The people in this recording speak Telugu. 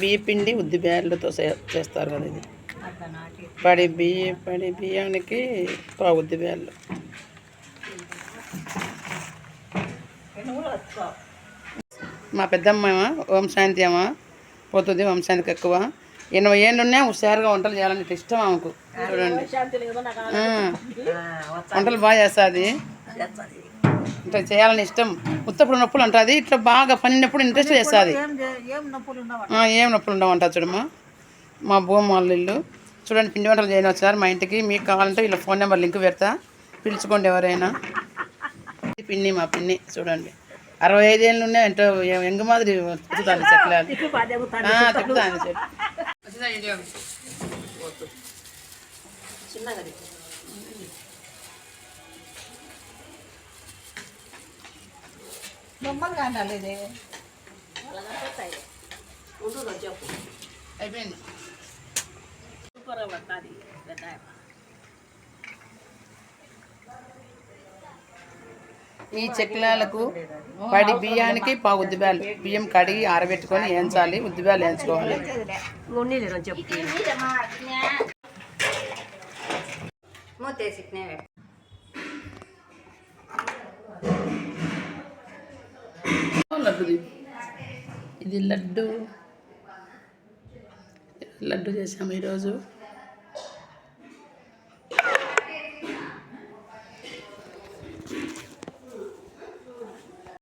బియ్య పిండి ఉద్ది బ్యాళ్ళతో చేస్తారు కదా ఇది. పడి బియ్య పడి బియ్యానికి పావు ఉద్ది బ్యాళ్ళు మా పెద్దమ్మ వంశాంతి అమ్మ పోతుంది వంశాంతికి ఎక్కువ. ఎనభై ఏళ్ళు ఉన్నాయి హుషారుగా వంటలు చేయాలని ఇష్టం ఆమెకు. చూడండి. వంటలు బాగా చేస్తుంది. ఇట్లా చేయాలని ఇష్టం. ఉత్తప్పుడు నొప్పులు ఉంటుంది ఇట్లా బాగా పనినప్పుడు ఇంట్రెస్ట్ చేస్తుంది. ఏం నొప్పులు ఉండవు ఆ, ఏం నొప్పులు ఉండవంట చూడమ్మా. మా భూమి వాళ్ళ ఇల్లు. చూడండి పిండి వంటలు చేయని వచ్చారు మా ఇంటికి. మీకు కావాలంటే వీళ్ళ ఫోన్ నెంబర్ లింక్ పెడతా. పిలుచుకోండి ఎవరైనా. పిన్ని మా పిన్ని. చూడండి. అరవై ఐదేళ్ళు ఉన్నాయి. ఎంతో ఎంగు మాదిరి తిప్పుతాను చెట్ల తిప్పుతాను చెట్టు. బొమ్మలు కాండాలి ఇది. అయిపోయింది. ఈ చెక్లాలకు పడి బియ్యానికి పావు ఉద్దిబ్యాలు బియ్యం కడిగి ఆరబెట్టుకొని వేయించాలి ఉద్దిబ్యాలు వేయించుకోవాలి లడ్డుది? ఇది లడ్డు. లడ్డు చేసాము ఈరోజు.